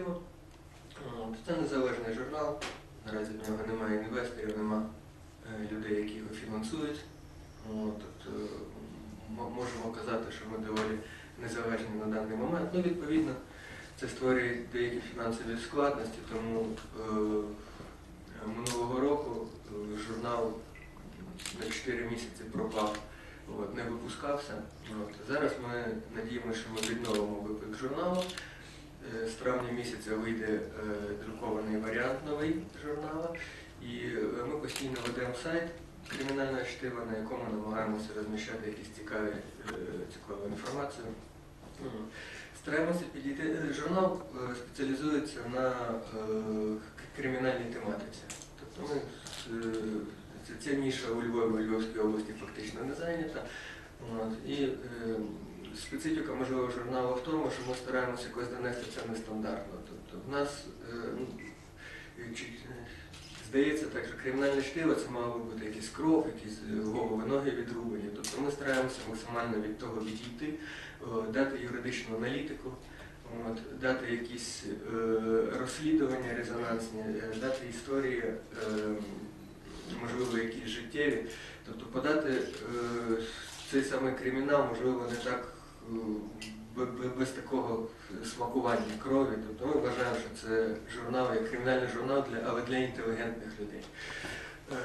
От, Це незалежний журнал. Наразі в нього немає інвесторів, нема е, людей, які його фінансують. Тобто можемо казати, що ми доволі незалежні на даний момент. Ну, відповідно, це створює деякі фінансові складності, тому е, минулого року е, журнал на 4 місяці пропав, не випускався. Зараз ми надіємося, що ми відновимо випуск журналу. Е, З травня місяця вийде е, друкований варіант новий журналу. І е, ми постійно ведемо сайт кримінального чтива, на якому намагаємося розміщати якісь цікаві, цікаву інформацію. Стараємося підійти. Журнал спеціалізується на кримінальній тематиці. Тобто ми ця ніша у Львові, у Львовській області фактично не зайнята. І специфіка можливо журналу в тому, що ми стараємося якось донести це нестандартно. Тобто в нас е, ну, здається так, що кримінальне чтиво це мало бути якийсь кров, якісь е, голови, ноги відрубані. Тобто ми стараємося максимально від того відійти, е, дати юридичну аналітику. От, дати якісь е, розслідування резонансні, дати історії, е, можливо, якісь життєві, тобто подати е, цей самий кримінал, можливо, не так без такого смакування крові. Тобто ми вважаємо, що це журнал, як кримінальний журнал, але для інтелігентних людей. Е,